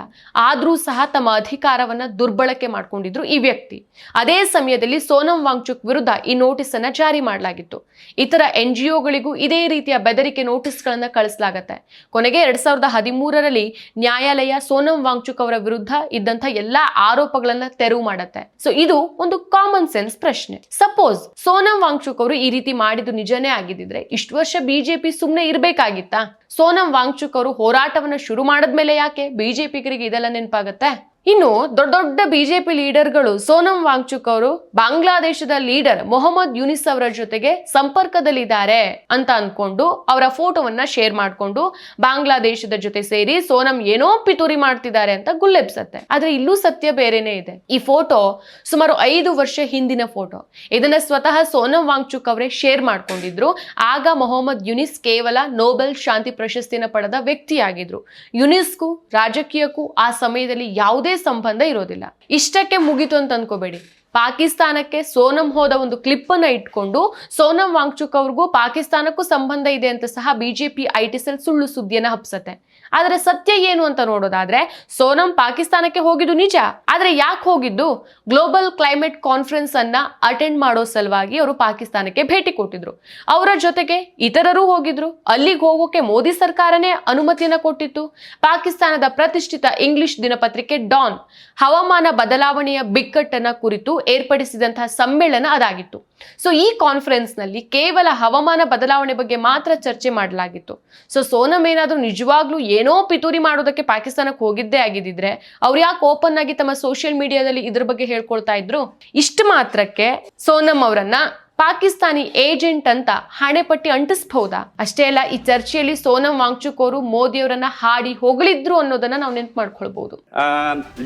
ಆದರೂ ಸಹ ತಮ್ಮ ಅಧಿಕಾರವನ್ನ ದುರ್ಬಳಕೆ ಮಾಡ್ಕೊಂಡಿದ್ರು ಈ ವ್ಯಕ್ತಿ. ಅದೇ ಸಮಯದಲ್ಲಿ ಸೋನಂ ವಾಂಗ್ಚುಕ್ ವಿರುದ್ಧ ಈ ನೋಟಿಸ್ ಅನ್ನ ಜಾರಿ ಮಾಡಲಾಗಿತ್ತು. ಇತರ ಎನ್ ಜಿಒಗಳಿಗೂ ಇದೇ ರೀತಿಯ ಬೆದರಿಕೆ ನೋಟಿಸ್ಗಳನ್ನು ಕಳಿಸಲಾಗತ್ತೆ. ಕೊನೆಗೆ ಎರಡ್ ಸಾವಿರದ ಹದಿಮೂರರಲ್ಲಿ ನ್ಯಾಯಾಲಯ ಸೋನಂ ವಾಂಗ್ಚುಕ್ ಅವರ ವಿರುದ್ಧ ಇದ್ದಂತ ಎಲ್ಲಾ ಆರೋಪಗಳನ್ನ ತೆರವು ಮಾಡತ್ತೆ. ಸೊ ಇದು ಒಂದು ಕಾಮನ್ ಸೆನ್ಸ್ ಪ್ರಶ್ನೆ. ಸಪೋಸ್ ಸೋನಂ ವಾಂಗ್ಚುಕ್ ಅವರು ಈ ರೀತಿ ಮಾಡಿದ್ದು ನಿಜನೇ ಆಗಿದ್ದಿದ್ರೆ ಇಷ್ಟು ವರ್ಷ ಬಿಜೆಪಿ ಸುಮ್ಮನೆ ಇರ್ಬೇಕಾಗಿತ್ತಾ? ಸೋನಂ ವಾಂಗ್ಚುಕ್ ಅವರು ಹೋರಾಟವನ್ನು ಶುರು ಮಾಡಿದ್ಮೇಲೆ ಯಾಕೆ? ಬಿಜೆಪಿಗರಿಗೆ ಇದೆಲ್ಲ ನೆನಪಾಗತ್ತೆ? ಇನ್ನು ದೊಡ್ಡ ದೊಡ್ಡ ಬಿಜೆಪಿ ಲೀಡರ್ಗಳು ಸೋನಂ ವಾಂಗ್ಚುಕ್ ಅವರು ಬಾಂಗ್ಲಾದೇಶದ ಲೀಡರ್ ಮೊಹಮ್ಮದ್ ಯುನಿಸ್ ಅವರ ಜೊತೆಗೆ ಸಂಪರ್ಕದಲ್ಲಿದ್ದಾರೆ ಅಂತ ಅಂದ್ಕೊಂಡು ಅವರ ಫೋಟೋವನ್ನ ಶೇರ್ ಮಾಡ್ಕೊಂಡು ಬಾಂಗ್ಲಾದೇಶದ ಜೊತೆ ಸೇರಿ ಸೋನಂ ಏನೋ ಪಿತೂರಿ ಮಾಡ್ತಿದ್ದಾರೆ ಅಂತ ಗುಲ್ಲೆಬ್ಸತ್ತೆ. ಆದ್ರೆ ಇಲ್ಲೂ ಸತ್ಯ ಬೇರೆನೇ ಇದೆ. ಈ ಫೋಟೋ ಸುಮಾರು ಐದು ವರ್ಷ ಹಿಂದಿನ ಫೋಟೋ. ಇದನ್ನ ಸ್ವತಃ ಸೋನಂ ವಾಂಗ್ಚುಕ್ ಅವರೇ ಶೇರ್ ಮಾಡ್ಕೊಂಡಿದ್ರು. ಆಗ ಮೊಹಮ್ಮದ್ ಯುನಿಸ್ ಕೇವಲ ನೋಬೆಲ್ ಶಾಂತಿ ಪ್ರಶಸ್ತಿನ ಪಡೆದ ವ್ಯಕ್ತಿಯಾಗಿದ್ರು. ಯುನಿಸ್ಕು ರಾಜಕೀಯಕ್ಕೂ ಆ ಸಮಯದಲ್ಲಿ ಯಾವುದೇ ಸಂಬಂಧ ಇರೋದಿಲ್ಲ. ಇಷ್ಟಕ್ಕೆ ಮುಗಿತು ಅಂತ ಅನ್ಕೋಬೇಡಿ. ಪಾಕಿಸ್ತಾನಕ್ಕೆ ಸೋನಂ ಹೋದ ಒಂದು ಕ್ಲಿಪ್ ಅನ್ನ ಇಟ್ಕೊಂಡು ಸೋನಂ ವಾಂಗ್ಚುಕ್ ಅವ್ರಿಗೂ ಪಾಕಿಸ್ತಾನಕ್ಕೂ ಸಂಬಂಧ ಇದೆ ಅಂತ ಸಹ ಬಿಜೆಪಿ ಐಟಿ ಸೆಲ್ ಸುಳ್ಳು ಸುದ್ದಿಯನ್ನ ಹಬ್ಸತ್ತೆ. ಆದ್ರೆ ಸತ್ಯ ಏನು ಅಂತ ನೋಡೋದಾದ್ರೆ ಸೋನಂ ಪಾಕಿಸ್ತಾನಕ್ಕೆ ಹೋಗಿದ್ದು ನಿಜ. ಆದರೆ ಯಾಕೆ ಹೋಗಿದ್ದು? ಗ್ಲೋಬಲ್ ಕ್ಲೈಮೇಟ್ ಕಾನ್ಫರೆನ್ಸ್ ಅನ್ನ ಅಟೆಂಡ್ ಮಾಡೋ ಸಲುವಾಗಿ ಅವರು ಪಾಕಿಸ್ತಾನಕ್ಕೆ ಭೇಟಿ ಕೊಟ್ಟಿದ್ರು. ಅವರ ಜೊತೆಗೆ ಇತರರು ಹೋಗಿದ್ರು. ಅಲ್ಲಿಗೆ ಹೋಗೋಕೆ ಮೋದಿ ಸರ್ಕಾರನೇ ಅನುಮತಿಯನ್ನು ಕೊಟ್ಟಿತ್ತು. ಪಾಕಿಸ್ತಾನದ ಪ್ರತಿಷ್ಠಿತ ಇಂಗ್ಲಿಷ್ ದಿನಪತ್ರಿಕೆ ಡಾನ್ ಹವಾಮಾನ ಬದಲಾವಣೆಯ ಬಿಕ್ಕಟ್ಟನ್ನ ಕುರಿತು ಏರ್ಪಡಿಸಿದಂತಹ ಸಮ್ಮೇಳನ ಅದಾಗಿತ್ತು. ಸೊ ಈ ಕಾನ್ಫರೆನ್ಸ್ನಲ್ಲಿ ಕೇವಲ ಹವಾಮಾನ ಬದಲಾವಣೆ ಬಗ್ಗೆ ಮಾತ್ರ ಚರ್ಚೆ ಮಾಡಲಾಗಿತ್ತು. ಸೊ ಸೋನಮ್ ಏನಾದರೂ ನಿಜವಾಗ್ಲೂ ಏನೋ ಪಿತೂರಿ ಮಾಡೋದಕ್ಕೆ ಪಾಕಿಸ್ತಾನಕ್ಕೆ ಹೋಗಿದ್ದೇ ಆಗಿದ್ದಿದ್ರೆ, ಅವ್ರು ಯಾಕೆ ಓಪನ್ ಆಗಿ ತಮ್ಮ ಸೋಷಿಯಲ್ ಮೀಡಿಯಾದಲ್ಲಿ ಇದ್ರ ಬಗ್ಗೆ ಹೇಳ್ಕೊಳ್ತಾ ಇದ್ರು? ಇಷ್ಟು ಮಾತ್ರಕ್ಕೆ ಸೋನಮ್ ಅವರನ್ನ ಪಾಕಿಸ್ತಾನಿ ಏಜೆಂಟ್ ಅಂತ ಹಣೆಪಟ್ಟಿ ಅಂಟಿಸ್ಬಹುದಾ ಅಷ್ಟೇ ಅಲ್ಲ, ಈ ಚರ್ಚೆಯಲ್ಲಿ ಸೋನಮ್ ವಾಂಗ್ಚುಕ್ ಅವರು ಮೋದಿ ಅವರನ್ನ ಹಾಡಿ ಹೊಗಳಿದ್ರು ಅನ್ನೋದನ್ನ ನಾವು ನೆನಪು ಮಾಡ್ಕೊಳ್ಬಹುದು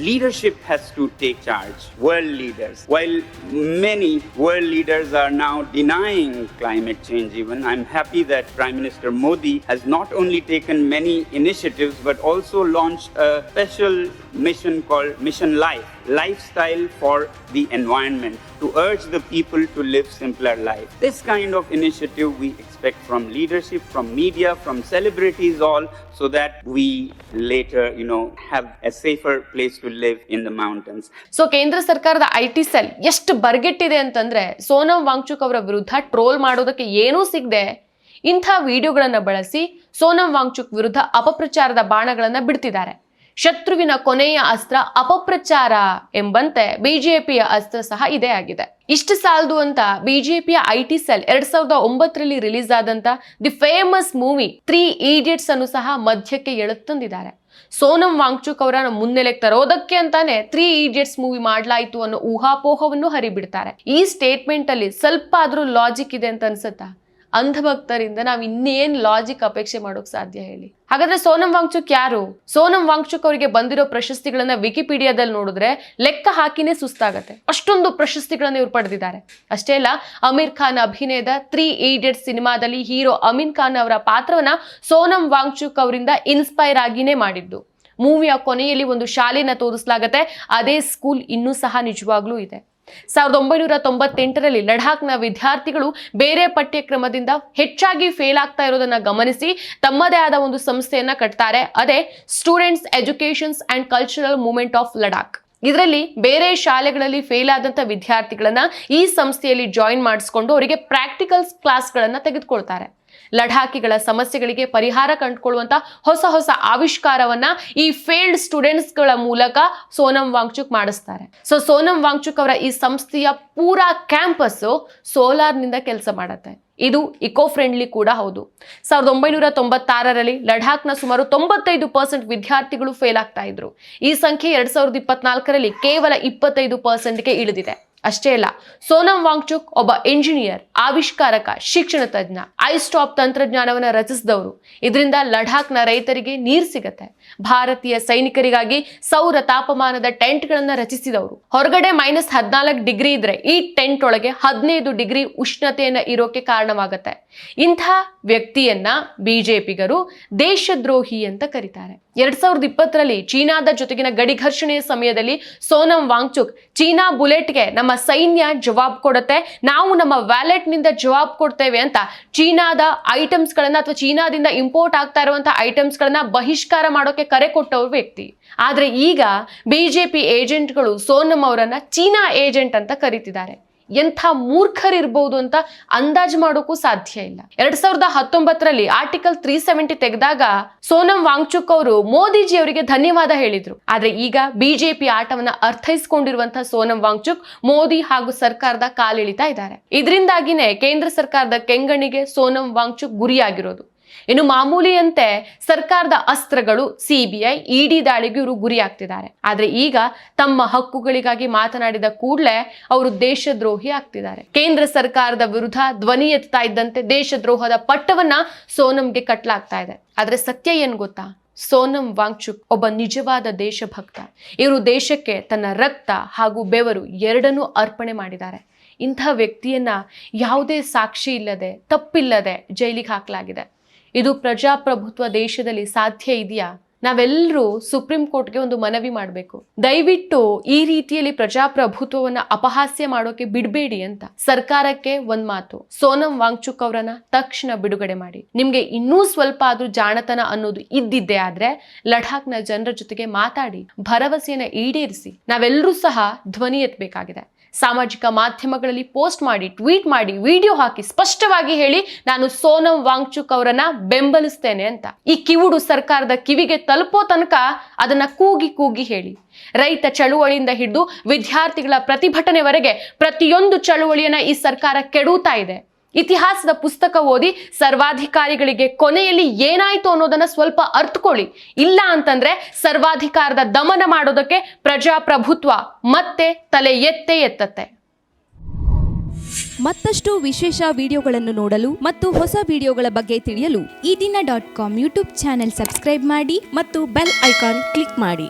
leadership has to take charge world leaders while many world leaders are now denying climate change even I am happy that prime minister Modi has not only taken many initiatives but also launch special mission called mission life lifestyle for the environment to urge the people to live simpler life. This kind of initiative we expect from leadership, from media, from celebrities all so that we later, you know, have a safer place to live in the mountains. So, so ಕೇಂದ್ರ ಸರ್ಕಾರದ I T cell ಎಷ್ಟು ಬರ್ಗೆಟ್ಟಿದೆ ಅಂತಂದ್ರೆ ಸೋನಂ ವಾಂಗ್ಚುಕ್ ಅವರ ವಿರುದ್ಧ troll ಮಾಡೋದಕ್ಕೆ ಏನೂ ಸಿಗದೆ ಇಂಥ ವಿಡಿಯೋಗಳನ್ನು ಬಳಸಿ ಸೋನಂ ವಾಂಗ್ಚುಕ್ ವಿರುದ್ಧ ಅಪಪ್ರಚಾರದ ಬಾಣಗಳನ್ನು ಬಿಡ್ತಿದ್ದಾರೆ ಶತ್ರುವಿನ ಕೊನೆಯ ಅಸ್ತ್ರ ಅಪಪ್ರಚಾರ ಎಂಬಂತೆ ಬಿಜೆಪಿಯ ಅಸ್ತ್ರ ಸಹ ಇದೇ ಆಗಿದೆ. ಇಷ್ಟು ಸಾಲದು ಅಂತ ಬಿಜೆಪಿಯ ಐ ಟಿ ಸೆಲ್ ಎರಡ್ ಸಾವಿರದ ಒಂಬತ್ತರಲ್ಲಿ ರಿಲೀಸ್ ಆದಂತ the famous movie three idiots ಅನ್ನು ಸಹ ಮಧ್ಯಕ್ಕೆ ಎಳೆತಂದಿದ್ದಾರೆ ಸೋನಂ ವಾಂಗ್ಚುಕ್ ಅವರ ಮುನ್ನೆಲೆಗೆ ತರೋದಕ್ಕೆ ಅಂತಾನೆ ತ್ರೀ ಈಡಿಯಟ್ಸ್ ಮೂವಿ ಮಾಡ್ಲಾಯ್ತು ಅನ್ನೋ ಊಹಾಪೋಹವನ್ನು ಹರಿಬಿಡ್ತಾರೆ. ಈ ಸ್ಟೇಟ್ಮೆಂಟ್ ಅಲ್ಲಿ ಸ್ವಲ್ಪ ಆದ್ರೂ ಲಾಜಿಕ್ ಇದೆ ಅಂತ ಅನ್ಸುತ್ತಾ? ಅಂಧಭಕ್ತರಿಂದ ನಾವು ಇನ್ನೇನ್ ಲಾಜಿಕ್ ಅಪೇಕ್ಷೆ ಮಾಡೋಕ್ ಸಾಧ್ಯ ಹೇಳಿ. ಹಾಗಾದ್ರೆ ಸೋನಂ ವಾಂಗ್ಚುಕ್ ಯಾರು? ಸೋನಂ ವಾಂಗ್ಚುಕ್ ಅವರಿಗೆ ಬಂದಿರೋ ಪ್ರಶಸ್ತಿಗಳನ್ನ ವಿಕಿಪೀಡಿಯಾದಲ್ಲಿ ನೋಡಿದ್ರೆ ಲೆಕ್ಕ ಹಾಕಿನೇ ಸುಸ್ತಾಗತ್ತೆ. ಅಷ್ಟೊಂದು ಪ್ರಶಸ್ತಿಗಳನ್ನ ಇವ್ರು ಪಡೆದಿದ್ದಾರೆ. ಅಷ್ಟೇ ಅಲ್ಲ, ಅಮೀರ್ ಖಾನ್ ಅಭಿನಯದ ತ್ರೀ ಈಡಿಯಟ್ ಸಿನಿಮಾದಲ್ಲಿ ಹೀರೋ ಅಮೀನ್ ಖಾನ್ ಅವರ ಪಾತ್ರವನ್ನ ಸೋನಂ ವಾಂಗ್ಚುಕ್ ಅವರಿಂದ ಇನ್ಸ್ಪೈರ್ ಆಗಿನೇ ಮಾಡಿದ್ದು. ಮೂವಿಯ ಕೊನೆಯಲ್ಲಿ ಒಂದು ಶಾಲೆಯನ್ನ ತೋರಿಸಲಾಗತ್ತೆ, ಅದೇ ಸ್ಕೂಲ್ ಇನ್ನೂ ಸಹ ನಿಜವಾಗ್ಲೂ ಇದೆ. ಸಾವಿರದ ಒಂಬೈನೂರ ತೊಂಬತ್ತೆಂಟರಲ್ಲಿ ಲಡಾಖ್ನ ವಿದ್ಯಾರ್ಥಿಗಳು ಬೇರೆ ಪಠ್ಯಕ್ರಮದಿಂದ ಹೆಚ್ಚಾಗಿ ಫೇಲ್ ಆಗ್ತಾ ಇರೋದನ್ನ ಗಮನಿಸಿ ತಮ್ಮದೇ ಆದ ಒಂದು ಸಂಸ್ಥೆಯನ್ನ ಕಟ್ತಾರೆ. ಅದೇ students educations and cultural movement of Ladakh. ಇದರಲ್ಲಿ ಬೇರೆ ಶಾಲೆಗಳಲ್ಲಿ ಫೇಲ್ ಆದಂತ ವಿದ್ಯಾರ್ಥಿಗಳನ್ನ ಈ ಸಂಸ್ಥೆಯಲ್ಲಿ ಜಾಯಿನ್ ಮಾಡಿಸ್ಕೊಂಡು ಅವರಿಗೆ ಪ್ರಾಕ್ಟಿಕಲ್ಸ್ ಕ್ಲಾಸ್ಗಳನ್ನ ತೆಗೆದುಕೊಳ್ತಾರೆ. ಲಡಾಖಿಗಳ ಸಮಸ್ಯೆಗಳಿಗೆ ಪರಿಹಾರ ಕಂಡುಕೊಳ್ಳುವಂತ ಹೊಸ ಹೊಸ ಆವಿಷ್ಕಾರವನ್ನ ಈ ಫೇಲ್ಡ್ ಸ್ಟೂಡೆಂಟ್ಸ್ಗಳ ಮೂಲಕ ಸೋನಂ ವಾಂಗ್ಚುಕ್ ಮಾಡಿಸ್ತಾರೆ. ಸೊ ಸೋನಂ ವಾಂಗ್ಚುಕ್ ಅವರ ಈ ಸಂಸ್ಥೆಯ ಪೂರಾ ಕ್ಯಾಂಪಸ್ ಸೋಲಾರ್ನಿಂದ ಕೆಲಸ ಮಾಡುತ್ತೆ. ಇದು ಇಕೋ ಫ್ರೆಂಡ್ಲಿ ಕೂಡ ಹೌದು. ಸಾವಿರದ ಒಂಬೈನೂರ ತೊಂಬತ್ತಾರರಲ್ಲಿ ಲಡಾಖ್ನ ಸುಮಾರು ತೊಂಬತ್ತೈದು ಪರ್ಸೆಂಟ್ ವಿದ್ಯಾರ್ಥಿಗಳು ಫೇಲ್ ಆಗ್ತಾ ಇದ್ರು. ಈ ಸಂಖ್ಯೆ ಎರಡ್ ಸಾವಿರದ ಇಪ್ಪತ್ನಾಲ್ಕರಲ್ಲಿ ಕೇವಲ ಇಪ್ಪತ್ತೈದು ಪರ್ಸೆಂಟ್ಗೆ ಇಳಿದಿದೆ. ಅಷ್ಟೇ ಅಲ್ಲ, ಸೋನಂ ವಾಂಗ್ಚುಕ್ ಒಬ್ಬ ಇಂಜಿನಿಯರ್ ಆವಿಷ್ಕಾರಕ, ಶಿಕ್ಷಣ ತಜ್ಞ, ಐಸ್ಟಾಪ್ ತಂತ್ರಜ್ಞಾನವನ್ನು ರಚಿಸಿದವರು. ಇದರಿಂದ ಲಡಾಖ್ನ ರೈತರಿಗೆ ನೀರು ಸಿಗತ್ತೆ. ಭಾರತೀಯ ಸೈನಿಕರಿಗಾಗಿ ಸೌರ ತಾಪಮಾನದ ಟೆಂಟ್ಗಳನ್ನು ರಚಿಸಿದವರು. ಹೊರಗಡೆ ಮೈನಸ್ ಹದಿನಾಲ್ಕು ಡಿಗ್ರಿ ಇದ್ರೆ ಈ ಟೆಂಟ್ ಒಳಗೆ ಹದಿನೈದು ಡಿಗ್ರಿ ಉಷ್ಣತೆಯನ್ನ ಇರೋಕೆ ಕಾರಣವಾಗತ್ತೆ. ಇಂಥ ವ್ಯಕ್ತಿಯನ್ನ ಬಿಜೆಪಿಗರು ದೇಶದ್ರೋಹಿ ಅಂತ ಕರೀತಾರೆ. ಎರಡ್ ಸಾವಿರದ ಇಪ್ಪತ್ತರಲ್ಲಿ ಚೀನಾದ ಜೊತೆಗಿನ ಗಡಿ ಘರ್ಷಣೆಯ ಸಮಯದಲ್ಲಿ ಸೋನಂ ವಾಂಗ್ಚುಕ್ ಚೀನಾ ಬುಲೆಟ್ಗೆ ನಮ್ಮ ಸೈನ್ಯ ಜವಾಬ್ ಕೊಡುತ್ತೆ. ನಾವು ನಮ್ಮ ವ್ಯಾಲೆಟ್ನಿಂದ ಜವಾಬ್ ಕೊಡ್ತೇವೆ ಅಂತ ಚೀನಾದ ಐಟಮ್ಸ್ ಗಳನ್ನ ಅಥವಾ ಚೀನಾದಿಂದ ಇಂಪೋರ್ಟ್ ಆಗ್ತಾ ಇರುವಂತಹ ಐಟಮ್ಸ್ ಗಳನ್ನ ಬಹಿಷ್ಕಾರ ಮಾಡೋಕೆ ಕರೆ ಕೊಟ್ಟವರು ವ್ಯಕ್ತಿ. ಆದ್ರೆ ಈಗ ಬಿಜೆಪಿ ಏಜೆಂಟ್ಗಳು ಸೋನಂ ಅವರನ್ನ ಚೀನಾ ಏಜೆಂಟ್ ಅಂತ ಕರೀತಿದ್ದಾರೆ. ಎಂಥ ಮೂರ್ಖರಿರ್ಬೋದು ಅಂತ ಅಂದಾಜು ಮಾಡೋಕ್ಕೂ ಸಾಧ್ಯ ಇಲ್ಲ. ಎರಡ್ ಸಾವಿರದ ಹತ್ತೊಂಬತ್ತರಲ್ಲಿ ಆರ್ಟಿಕಲ್ ತ್ರೀ ಸೆವೆಂಟಿ ತೆಗೆದಾಗ ಸೋನಂ ವಾಂಗ್ಚುಕ್ ಅವರು ಮೋದಿಜಿ ಅವರಿಗೆ ಧನ್ಯವಾದ ಹೇಳಿದ್ರು. ಆದ್ರೆ ಈಗ ಬಿಜೆಪಿ ಆಟವನ್ನ ಅರ್ಥೈಸಿಕೊಂಡಿರುವಂತಹ ಸೋನಂ ವಾಂಗ್ಚುಕ್ ಮೋದಿ ಹಾಗೂ ಸರ್ಕಾರದ ಕಾಲಿಳಿತಾ ಇದ್ದಾರೆ. ಇದರಿಂದಾಗಿನೇ ಕೇಂದ್ರ ಸರ್ಕಾರದ ಕೆಂಗಣಿಗೆ ಸೋನಂ ವಾಂಗ್ಚುಕ್ ಗುರಿಯಾಗಿರೋದು. ಇನ್ನು ಮಾಮೂಲಿಯಂತೆ ಸರ್ಕಾರದ ಅಸ್ತ್ರಗಳು ಸಿಬಿಐ ಇಡಿ ದಾಳಿಗೆ ಇವರು ಗುರಿಯಾಗ್ತಿದ್ದಾರೆ ಆದ್ರೆ ಈಗ ತಮ್ಮ ಹಕ್ಕುಗಳಿಗಾಗಿ ಮಾತನಾಡಿದ ಕೂಡಲೇ ಅವರು ದೇಶದ್ರೋಹಿ ಆಗ್ತಿದ್ದಾರೆ. ಕೇಂದ್ರ ಸರ್ಕಾರದ ವಿರುದ್ಧ ಧ್ವನಿ ಎತ್ತಾ ಇದ್ದಂತೆ ದೇಶದ್ರೋಹದ ಪಟ್ಟವನ್ನ ಸೋನಂಗೆ ಕಟ್ಲಾಗ್ತಾ ಇದೆ. ಆದ್ರೆ ಸತ್ಯ ಏನ್ ಗೊತ್ತಾ? ಸೋನಂ ವಾಂಗ್ಚುಕ್ ಒಬ್ಬ ನಿಜವಾದ ದೇಶಭಕ್ತ. ಇವರು ದೇಶಕ್ಕೆ ತನ್ನ ರಕ್ತ ಹಾಗೂ ಬೆವರು ಎರಡನ್ನೂ ಅರ್ಪಣೆ ಮಾಡಿದ್ದಾರೆ. ಇಂಥ ವ್ಯಕ್ತಿಯನ್ನ ಯಾವುದೇ ಸಾಕ್ಷಿ ಇಲ್ಲದೆ, ತಪ್ಪಿಲ್ಲದೆ ಜೈಲಿಗೆ ಹಾಕಲಾಗಿದೆ. ಇದು ಪ್ರಜಾಪ್ರಭುತ್ವ ದೇಶದಲ್ಲಿ ಸಾಧ್ಯ ಇದೆಯಾ? ನಾವೆಲ್ಲರೂ ಸುಪ್ರೀಂ ಕೋರ್ಟ್ಗೆ ಒಂದು ಮನವಿ ಮಾಡಬೇಕು. ದಯವಿಟ್ಟು ಈ ರೀತಿಯಲ್ಲಿ ಪ್ರಜಾಪ್ರಭುತ್ವವನ್ನ ಅಪಹಾಸ್ಯ ಮಾಡೋಕೆ ಬಿಡಬೇಡಿ ಅಂತ. ಸರ್ಕಾರಕ್ಕೆ ಒಂದ್ ಮಾತು. ಸೋನಂ ವಾಂಗ್ಚುಕ್ ಅವರನ್ನ ತಕ್ಷಣ ಬಿಡುಗಡೆ ಮಾಡಿ. ನಿಮ್ಗೆ ಇನ್ನೂ ಸ್ವಲ್ಪ ಆದ್ರೂ ಜಾಣತನ ಅನ್ನೋದು ಇದ್ದಿದ್ದೆ ಆದ್ರೆ ಲಡಾಖ್ನ ಜನರ ಜೊತೆಗೆ ಮಾತಾಡಿ, ಭರವಸೆಯನ್ನ ಈಡೇರಿಸಿ. ನಾವೆಲ್ಲರೂ ಸಹ ಧ್ವನಿ ಎತ್ತಬೇಕಾಗಿದೆ ಸಾಮಾಜಿಕ ಮಾಧ್ಯಮಗಳಲ್ಲಿ ಪೋಸ್ಟ್ ಮಾಡಿ, ಟ್ವೀಟ್ ಮಾಡಿ, ವಿಡಿಯೋ ಹಾಕಿ ಸ್ಪಷ್ಟವಾಗಿ ಹೇಳಿ ನಾನು ಸೋನಂ ವಾಂಗ್ಚುಕ್ ಅವರನ್ನ ಬೆಂಬಲಿಸ್ತೇನೆ ಅಂತ. ಈ ಕಿವುಡು ಸರ್ಕಾರದ ಕಿವಿಗೆ ತಲುಪೋ ತನಕ ಅದನ್ನ ಕೂಗಿ ಕೂಗಿ ಹೇಳಿ. ರೈತ ಚಳುವಳಿಯಿಂದ ಹಿಡಿದು ವಿದ್ಯಾರ್ಥಿಗಳ ಪ್ರತಿಭಟನೆವರೆಗೆ ಪ್ರತಿಯೊಂದು ಚಳುವಳಿಯನ್ನ ಈ ಸರ್ಕಾರ ಕೆಡುತ್ತಾ ಇದೆ. ಇತಿಹಾಸದ ಪುಸ್ತಕ ಓದಿ ಸರ್ವಾಧಿಕಾರಿಗಳಿಗೆ ಕೊನೆಯಲ್ಲಿ ಏನಾಯ್ತು ಅನ್ನೋದನ್ನ ಸ್ವಲ್ಪ ಅರ್ಥಕೊಳ್ಳಿ ಇಲ್ಲ ಅಂತಂದ್ರೆ ಸರ್ವಾಧಿಕಾರದ ದಮನ ಮಾಡೋದಕ್ಕೆ ಪ್ರಜಾಪ್ರಭುತ್ವ ಮತ್ತೆ ತಲೆ ಎತ್ತೆ ಎತ್ತತ್ತೆ. ಮತ್ತಷ್ಟು ವಿಶೇಷ ವಿಡಿಯೋಗಳನ್ನು ನೋಡಲು ಮತ್ತು ಹೊಸ ವಿಡಿಯೋಗಳ ಬಗ್ಗೆ ತಿಳಿಯಲು Ee Dina dot com YouTube channel subscribe ಮಾಡಿ ಮತ್ತು ಬೆಲ್ ಐಕಾನ್ ಕ್ಲಿಕ್ ಮಾಡಿ.